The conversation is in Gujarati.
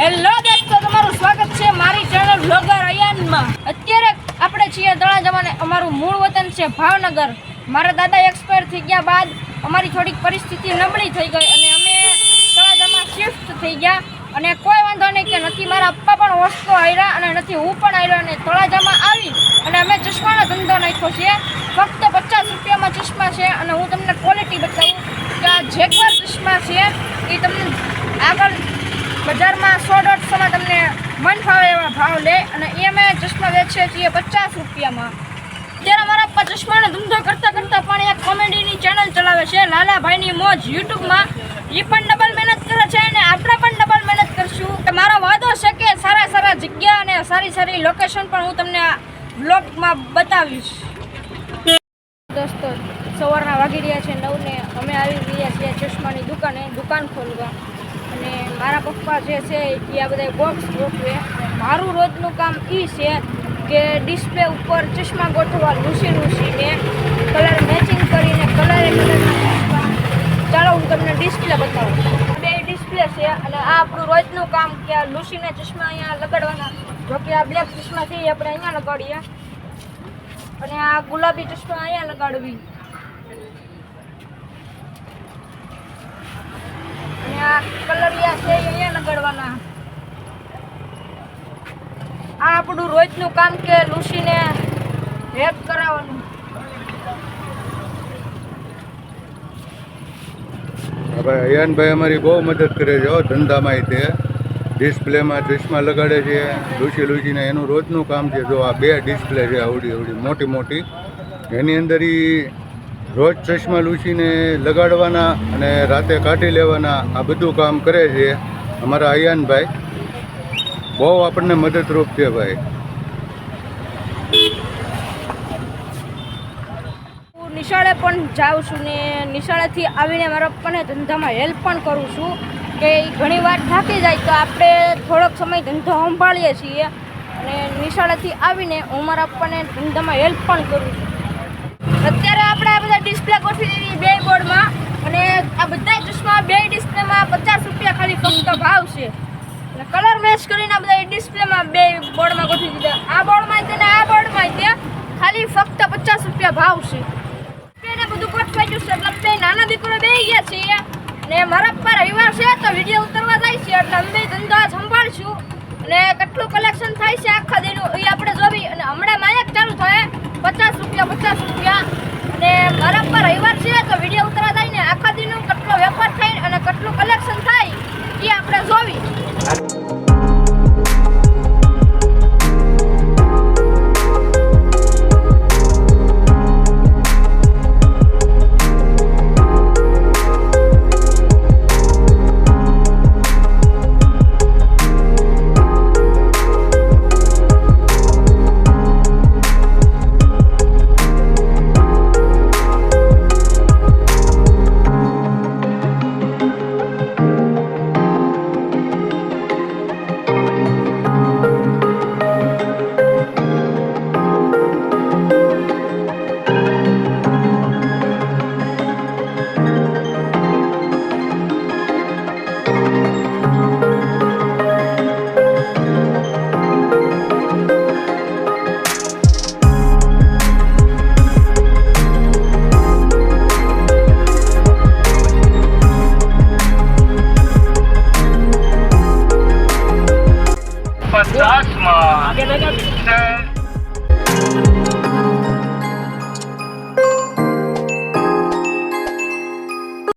હેલો તો તમારું સ્વાગત છે મારી ચેનલ વ્લોગર અયાનમાં અત્યારે આપણે છીએ તળાજામાં અમારું મૂળ વતન છે ભાવનગર. મારા દાદા એક્સપાયર થઈ ગયા બાદ અમારી થોડીક પરિસ્થિતિ નબળી થઈ ગઈ અને અમે તળાજામાં શિફ્ટ થઈ ગયા. અને કોઈ વાંધો નહીં કે નથી, મારા પપ્પા પણ હોસ્તો આવ્યા અને નથી, હું પણ આવ્યો અને તળાજામાં આવી. અને અમે ચશ્માનો ધંધો નાખ્યો છે. ફક્ત પચાસ રૂપિયામાં ચશ્મા છે અને હું તમને ક્વોલિટી બતાવું કે આ જેગવાર ચશ્મા છે એ તમને આગળ બજારમાં સો દોઢસોમાં તમને મન ફાવે એવા ભાવ લે અને એ અમે ચશ્મા વેચીએ છીએ પચાસ રૂપિયામાં. અત્યારે અમારા ચશ્માનો ધંધો કરતાં કરતાં પણ એક કોમેડીની ચેનલ ચલાવે છે, લાલાભાઈની મોજ યુટ્યુબમાં. એ પણ ડબલ મહેનત કરે છે અને આપણે પણ ડબલ મહેનત કરશું. મારો વાદો છે કે સારા સારા જગ્યા અને સારી સારી લોકેશન પણ હું તમને બ્લોગમાં બતાવીશ. દોસ્તો, સવારના વાગી રહ્યા છે નવને. અમે આવી રહ્યા છીએ ચશ્માની દુકાને, દુકાન ખોલવા. અને મારા પપ્પા જે છે એ આ બધા બોક્સ ગોઠવે. મારું રોજનું કામ એ છે કે ડિસ્પ્લે ઉપર ચશ્મા ગોઠવવા લૂસી લૂસીને કલર મેચિંગ કરીને કલરે ચાલો હું તમને ડિસ્પ્લે બતાવું. બે ડિસ્પ્લે છે અને આ આપણું રોજનું કામ કે આ લૂસીને ચશ્મા અહીંયા લગાડવાના. જોકે આ બ્લેક ચશ્મા છે એ આપણે અહીંયા લગાડીએ. અને આ ગુલાબી ચશ્મા અહીંયા લગાડવી અને આ કલરિયા છે અહીંયા લગાડવાના. કામ કે લૂસીને હેક કરાવવાનું. ભાઈ, અયાનભાઈ અમારી બહુ મદદ કરે છે ધંધામાં તે. ડિસ્પ્લેમાં ચશ્મા લગાડે છે લુસી લુસીને એનું રોજનું કામ છે. જો આ બે ડિસ્પ્લે છે આવડી આવડી મોટી મોટી એની અંદર એ રોજ ચશ્મા લૂસીને લગાડવાના અને રાતે કાઢી લેવાના આ બધું કામ કરે છે અમારા અયાનભાઈ બહુ આપણને મદદરૂપ છે ભાઈ. નિશાળે પણ જાઉં છું ને નિશાળેથી આવીને મારા પપ્પાને ધંધામાં હેલ્પ પણ કરું છું કે ઘણી વાર થાકી જાય તો આપણે થોડોક સમય ધંધો સંભાળીએ છીએ. અને નિશાળેથી આવીને હું મારા પપ્પાને ધંધામાં હેલ્પ પણ કરું છું. અત્યારે આપણે આ બધા ડિસ્પ્લે ગોઠવી દીધી બે બોર્ડમાં અને આ બધા ચશ્મા બે ડિસ્પ્લેમાં પચાસ રૂપિયા ખાલી ફક્ત ભાવ છે. અને કલર મેચ કરીને આ બધા ડિસ્પ્લેમાં બે બોર્ડમાં ગોઠવી દીધા. આ બોર્ડમાં તે આ બોર્ડમાં તે ખાલી ફક્ત પચાસ રૂપિયા ભાવ છે. એને બધું ગોઠવાઈ ગયું છે, એટલે બે નાના દીકરો બે ગયા છે ને મારા પપ્પા રવિવાર છે, તો વીડિયો ઉતરવા જાય છે, એટલે અમે ધંધો સંભાળશું. અને કેટલું કલેક્શન Bye.